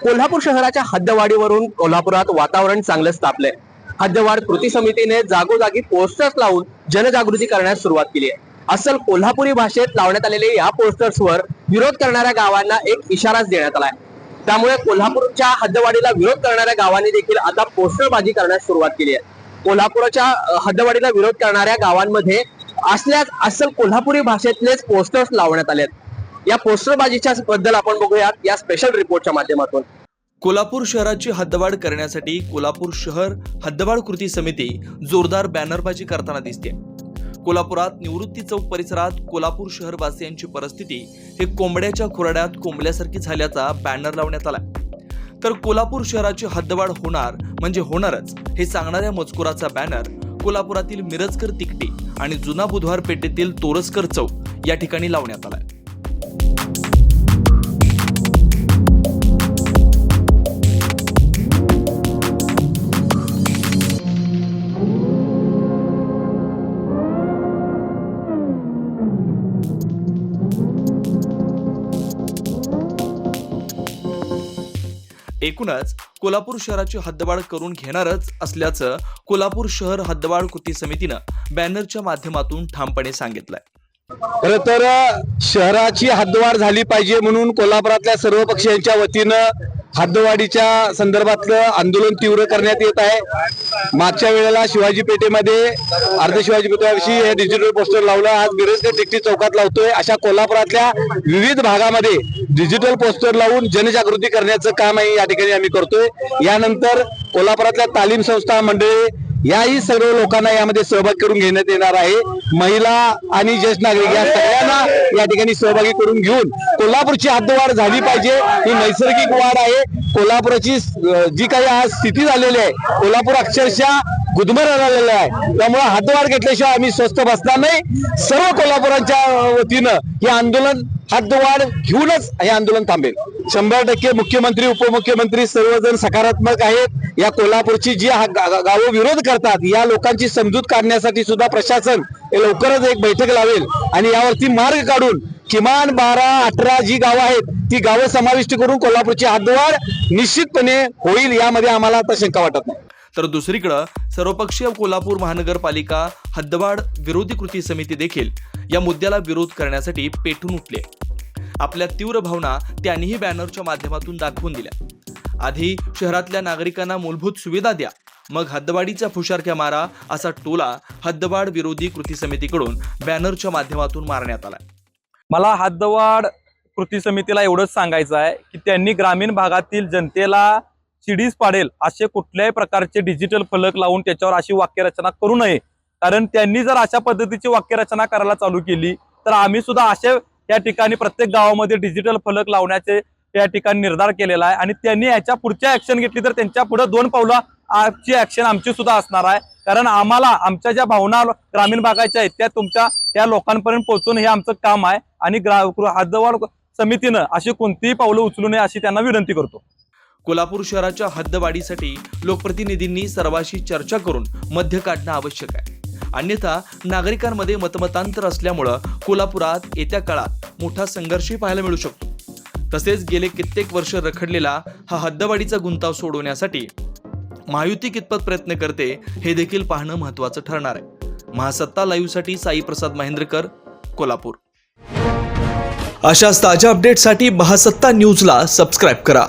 कोल्हापूर शहराच्या हद्दवाढीवरून कोल्हापुरात वातावरण चांगलंच तापलंय हद्दवाढ कृती समितीने जागोजागी पोस्टर्स लावून जनजागृती करण्यास सुरुवात केली आहे. असल कोल्हापुरी भाषेत लावण्यात आलेले या पोस्टर्सवर विरोध करणाऱ्या गावांना एक इशाराच देण्यात आलाय. त्यामुळे कोल्हापूरच्या हद्दवाढीला विरोध करणाऱ्या गावांनी देखील आता पोस्टरबाजी करण्यास सुरुवात केली आहे. कोल्हापूरच्या हद्दवाडीला हद्दवाढीला विरोध करणाऱ्या गावांमध्ये असल्यास असल कोल्हापुरी भाषेतलेच पोस्टर्स लावण्यात आले आहेत या पोस्टरबाजीच्या बद्दल आपण बघूयात या स्पेशल रिपोर्टच्या माध्यमातून. कोल्हापूर शहराची हद्दवाढ करण्यासाठी कोल्हापूर शहर हद्दवाढ कृती समिती जोरदार बॅनरबाजी करताना दिसते. कोल्हापुरात निवृत्ती चौक परिसरात कोल्हापूर शहरवासियांची परिस्थिती हे कोंबड्याच्या खुराड्यात कोंबल्यासारखी झाल्याचा बॅनर लावण्यात आला. तर कोल्हापूर शहराची हद्दवाढ होणार म्हणजे होणारच हे सांगणाऱ्या मजकुराचा बॅनर कोल्हापुरातील मिरजकर तिकटी आणि जुना बुधवार पेठेतील तोरसकर चौक या ठिकाणी लावण्यात आलाय. एकूणच कोल्हापूर शहराची हद्दवाढ करून घेणारच असल्याचं कोल्हापूर शहर हद्दवाढ कृती समितीनं बॅनरच्या माध्यमातून ठामपणे सांगितलंय. खर तर शहराची हद्दवाढ झाली पाहिजे म्हणून कोल्हापुरातल्या सर्व पक्षांच्या वतीनं हद्दवाढीच्या संदर्भातलं आंदोलन तीव्र करण्यात येत आहे. मागच्या वेळेला शिवाजी पेठेमध्ये अर्ध शिवाजी पेठेविषयी हे डिजिटल पोस्टर लावलं. आज मिरजकर टिकटी चौकात लावतोय. अशा कोल्हापुरातल्या विविध भागामध्ये डिजिटल पोस्टर लावून जनजागृती करण्याचं काम आहे या ठिकाणी आम्ही करतोय. यानंतर कोल्हापुरातल्या तालीम संस्था मंडळी याही सर्व लोकांना यामध्ये सहभाग करून घेण्यात येणार आहे. महिला आणि ज्येष्ठ नागरिक या सगळ्यांना या ठिकाणी सहभागी करून घेऊन कोल्हापूरची हद्दवाढ झाली पाहिजे. ही नैसर्गिक वाढ आहे. कोल्हापुराची जी काही आज स्थिती झालेली आहे कोल्हापूर अक्षरशः गुदमर झालेलं आहे. त्यामुळे हद्दवाढ घेतल्याशिवाय आम्ही स्वस्त बसणार नाही. सर्व कोल्हापुरांच्या वतीनं हे आंदोलन हद्दवाढ घेऊनच हे आंदोलन थांबेल. शंभर टक्के मुख्यमंत्री उपमुख्यमंत्री सर्वजण सकारात्मक आहेत. या कोल्हापूरची जी हा गावं विरोध करतात या लोकांची समजूत काढण्यासाठी सुद्धा प्रशासन हे लवकरच एक बैठक लावेल. आणि यावरती मार्ग काढून किमान बारा अठरा जी गावं आहेत ती गावं समाविष्ट करून कोल्हापूरची हद्दवाढ निश्चितपणे होईल यामध्ये आम्हाला आता शंका वाटत नाही. तर दुसरीकडं सर्वपक्षीय कोल्हापूर महानगरपालिका हद्दवाढ विरोधी कृती समिती देखील या मुद्द्याला विरोध करण्यासाठी पेटून उठले. आपल्या तीव्र भावना त्यांनीही बॅनरच्या माध्यमातून दाखवून दिल्या. आधी शहरातल्या नागरिकांना मूलभूत सुविधा द्या मग हद्दवाडीचा फुशारक्या मारा असा टोला हद्दवाड विरोधी कृती समितीकडून बॅनरच्या माध्यमातून मारण्यात आला. मला हद्दवाड कृती समितीला एवढंच सांगायचं आहे की त्यांनी ग्रामीण भागातील जनतेला चिडीस पाडेल असे कुठल्याही प्रकारचे डिजिटल फलक लावून त्याच्यावर अशी वाक्यरचना करू नये. कारण त्यांनी जर अशा पद्धतीची वाक्यरचना करायला चालू केली तर आम्ही सुद्धा अशा या ठिकाणी प्रत्येक गावामध्ये डिजिटल फलक लावण्याचे या ठिकाणी निर्धार केलेला आहे. आणि त्यांनी याच्या पुढच्या ऍक्शन घेतली तर त्यांच्या पुढे दोन पावलं आजची ऍक्शन आमची सुद्धा असणार आहे. कारण आम्हाला आमच्या ज्या भावना ग्रामीण भागाच्या आहेत त्या तुमच्या त्या लोकांपर्यंत पोहोचवणं हे आमचं काम आहे. आणि ग्रा हद्दवाढ समितीनं अशी कोणतीही पावलं उचलू नये अशी त्यांना विनंती करतो. कोल्हापूर शहराच्या हद्दवाढीसाठी लोकप्रतिनिधींनी सर्वांशी चर्चा करून मध्य काढणं आवश्यक आहे. अन्यथा नागरिकांमध्ये मतमतांतर असल्यामुळं कोल्हापुरात येत्या काळात मोठा संघर्षही पाहायला मिळू शकतो. तसेच गेले कित्येक वर्ष रखडलेला हा हद्दवाढीचा गुंताव सोडवण्यासाठी महायुती कितपत प्रयत्न करते हे देखील पाहणं महत्त्वाचं ठरणार आहे. महासत्ता लाईव्हसाठी साई प्रसाद महेंद्रकर कोल्हापूर. अशाच ताज्या अपडेटसाठी महासत्ता न्यूजला सबस्क्राईब करा.